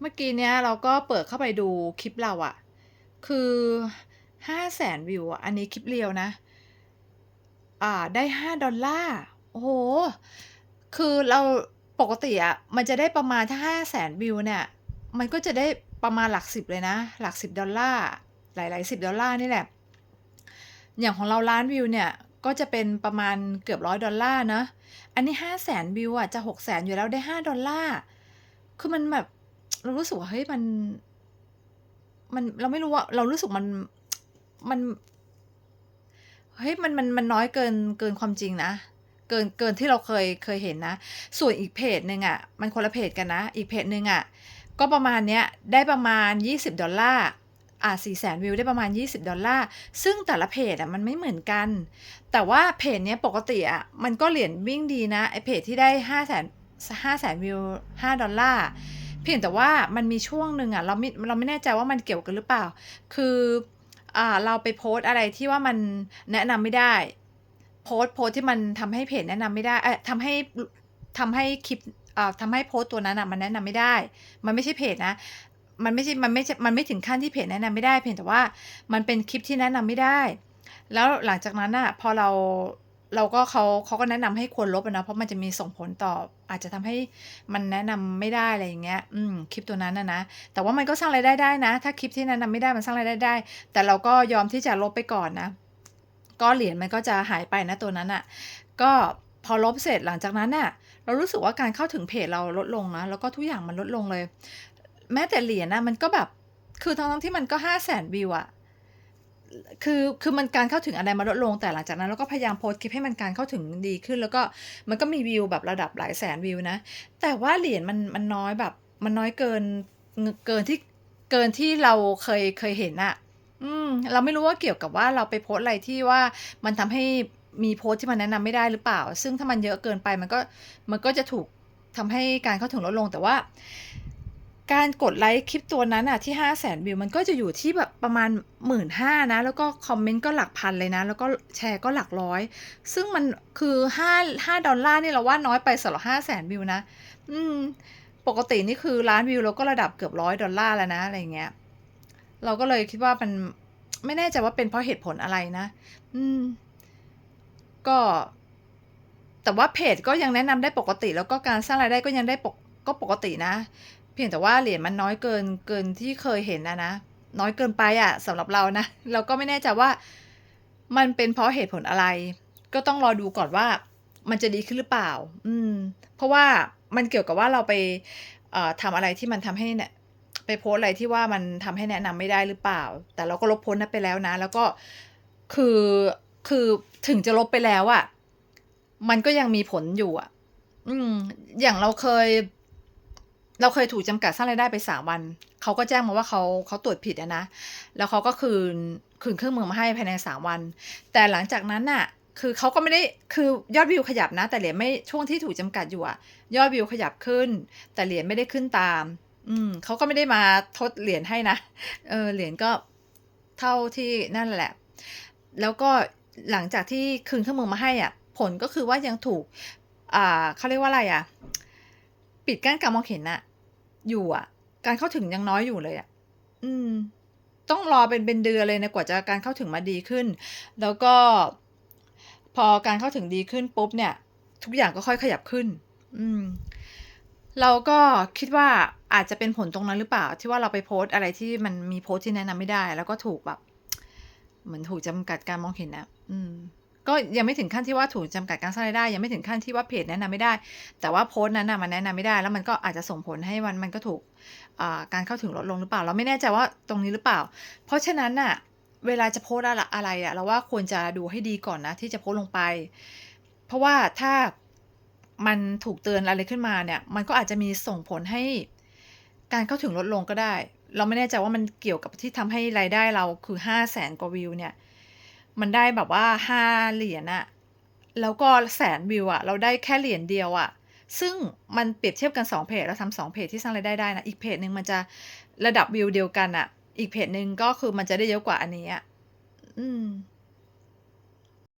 เมื่อกี้เนี้ยเราก็เปิดเข้าไปดูคลิปเราอะคือ500,000วิวอะอันนี้คลิป Reel นะ อ่าได้ $5 โอ้โฮคือเราปกติอะมันจะได้ประมาณถ้า500,000วิวเนี่ย มันก็จะได้ประมาณหลัก10เลยนะ หลัก $10 หลายๆ $10 นี่แหละ อย่างของเราล้านวิวเนี่ย ก็จะเป็นประมาณเกือบ $100 เนาะอันนี้500,000วิวอะจะ600,000อยู่แล้วได้ $5 คือมันแบบ เรารู้สึกว่าเฮ้ยมัน มันเราไม่รู้อะเรารู้สึกมันมันเฮ้ยมันมันมันน้อยเกินเกินความจริงนะเกินเกินที่เราเคยเคยเห็นนะ ส่วนอีกเพจหนึ่งอะมันคนละเพจกันนะ อีกเพจหนึ่งอะก็ประมาณเนี้ยได้ประมาณ $20 อ่า400,000วิวได้ประมาณ $20 ซึ่งแต่ละเพจอะมันไม่เหมือนกัน แต่ว่าเพจเนี้ยปกติอะมันก็เหรียญวิ่งดีนะไอ้เพจที่ได้500,000 500,000วิว $5 เพียงแต่ว่ามันมีช่วงหนึ่งอะเราไม่เราไม่แน่ใจว่ามันเกี่ยวกันหรือเปล่า คืออ่าเราไปโพสอะไรที่ว่ามันแนะนำไม่ได้ โพสโพสที่มันทำให้เพจแนะนำไม่ได้เอ๊ยทำให้รทำให้คลิปอ่าทำให้โพสตัวนั้นน่ะมันแนะนำไม่ได้ มันไม่ใช่เพจนะมันไม่ใช่ มันไม่ใช่ มันไม่ถึงขั้นที่เพจแนะนำไม่ได้ เพียงแต่ว่ามันเป็นคลิปที่แนะนำไม่ได้ แล้วหลังจากนั้นน่ะพอเรา เราก็เขาเขาก็แนะนำให้ควรลบนะเพราะมันจะมีส่งผลต่อ อาจจะทำให้มันแนะนำไม่ได้อะไรอย่างเงี้ยอืมคลิปตัวนั้นนะนะแต่ว่ามันก็สร้างรายได้ได้นะ ถ้าคลิปที่แนะนำไม่ได้มันสร้างรายได้ได้ แต่เราก็ยอมที่จะลบไปก่อนนะก็เหรียญมันก็จะหายไปนะตัวนั้นน่ะ ก็พอลบเสร็จหลังจากนั้นน่ะเรารู้สึกว่าการเข้าถึงเพจเราลดลงนะแล้วก็ทุกอย่างมันลดลงเลย แม้แต่เหรียญน่ะมันก็แบบคือทั้งที่มันก็500,000วิวอะ คือคือมันการเข้าถึงอะไรมันลดลงแต่หลังจากนั้นเราก็พยายามโพสต์คลิปให้มันการเข้าถึงดีขึ้น แล้วก็มันก็มีวิวแบบระดับหลายแสนวิวนะ แต่ว่าเหรียญมันมันน้อยแบบ มันน้อยเกินเกินที่เกินที่เราเคยเคยเห็นน่ะอืมเราไม่รู้ว่าเกี่ยวกับว่าเราไปโพสต์อะไรที่ว่ามันทำให้มีโพสต์ที่มันแนะนำไม่ได้หรือเปล่า ซึ่งถ้ามันเยอะเกินไปมันก็มันก็จะถูกทำให้การเข้าถึงลดลงแต่ว่า การกดไลก์คลิปตัวนั้นน่ะที่500,000วิวมันก็จะอยู่ที่แบบประมาณ15,000นะ แล้วก็คอมเมนต์ก็หลักพันเลยนะ แล้วก็แชร์ก็หลักร้อย ซึ่งมันคือ5 $5 นี่เราว่าน้อยไปสำหรับ500,000วิวนะ อืม ปกตินี่คือล้านวิวเราก็ระดับเกือบ $100 แล้วนะอะไรเงี้ย เราก็เลยคิดว่ามันไม่แน่ใจว่าเป็นเพราะเหตุผลอะไรนะ อืม ก็ แต่ว่าเพจก็ยังแนะนำได้ปกติ แล้วก็การสร้างรายได้ก็ยังได้ปกก็ปกตินะ เพียงแต่ว่าเหรียญมันน้อยเกินเกินที่เคยเห็นอะนะ น้อยเกินไปอะสำหรับเรานะ เราก็ไม่แน่ใจว่ามันเป็นเพราะเหตุผลอะไร ก็ต้องรอดูก่อนว่ามันจะดีขึ้นหรือเปล่า อืม เพราะว่ามันเกี่ยวกับว่าเราไปเอ่อทำอะไรที่มันทำให้เนี่ยไปโพสอะไรที่ว่ามันทำให้แนะนำไม่ได้หรือเปล่า แต่เราก็ลบโพสนั้นไปแล้วนะ แล้วก็คือคือถึงจะลบไปแล้วอะมันก็ยังมีผลอยู่อะอืม อย่างเราเคย เราเคยถูกจำกัดสร้างรายได้ไป3วัน เขาก็แจ้งมาว่าเขาเขาตรวจผิดนะ แล้วเขาก็คืนคืนเครื่องมือมาให้ภายใน3วัน แต่หลังจากนั้นน่ะ คือเขาก็ไม่ได้ คือยอดวิวขยับนะ แต่เหรียญไม่ ช่วงที่ถูกจำกัดอยู่อะยอดวิวขยับขึ้น แต่เหรียญไม่ได้ขึ้นตาม อืมเขาก็ไม่ได้มาทดเหรียญให้นะ เออ เหรียญก็เท่าที่นั่นแหละ แล้วก็หลังจากที่คืนเครื่องมือมาให้อะผลก็คือว่ายังถูก อ่าเขาเรียกว่าอะไรอะ ปิดกั้นการมองเห็นน่ะอยู่อะการเข้าถึงยังน้อยอยู่เลยอะอืม ต้องรอเป็นเป็นเดือนเลยนะกว่าจะการเข้าถึงมาดีขึ้น แล้วก็ พอการเข้าถึงดีขึ้นปุ๊บเนี่ย ทุกอย่างก็ค่อยขยับขึ้น อืม เราก็คิดว่าอาจจะเป็นผลตรงนั้นหรือเปล่า ที่ว่าเราไปโพสต์อะไรที่มันมีโพสต์ที่แนะนำไม่ได้ แล้วก็ถูกแบบ เหมือนถูกจำกัดการมองเห็นนะอืม ก็ยังไม่ถึงขั้นที่ว่าถูกจำกัดการสร้างรายได้ ยังไม่ถึงขั้นที่ว่าเพจแนะนำไม่ได้ แต่ว่าโพสต์นั้นนะมันแนะนำไม่ได้ แล้วมันก็อาจจะส่งผลให้มันมันก็ถูกการเข้าถึงลดลงหรือเปล่า เราไม่แน่ใจว่าตรงนี้หรือเปล่า เพราะฉะนั้นน่ะเวลาจะโพสต์อะอะไรอะเราว่าควรจะดูให้ดีก่อนนะที่จะโพสลงไป เพราะว่าถ้ามันถูกเตือนอะไรขึ้นมาเนี่ย มันก็อาจจะมีส่งผลให้การเข้าถึงลดลงก็ได้ เราไม่แน่ใจว่ามันเกี่ยวกับที่ทำให้รายได้เราคือ500,000กว่าวิวเนี่ย มันได้แบบว่าห้าเหรียญอะแล้วก็แสนวิวอะเราได้แค่เหรียญเดียวอะซึ่งมันเปรียบเทียบกัน 2 เพจเราทำสองเพจที่สร้างรายได้ได้นะ อีกเพจหนึ่งมันจะระดับวิวเดียวกันน่ะอีกเพจหนึ่งก็คือมันจะได้เยอะกว่าอันนี้อะอืม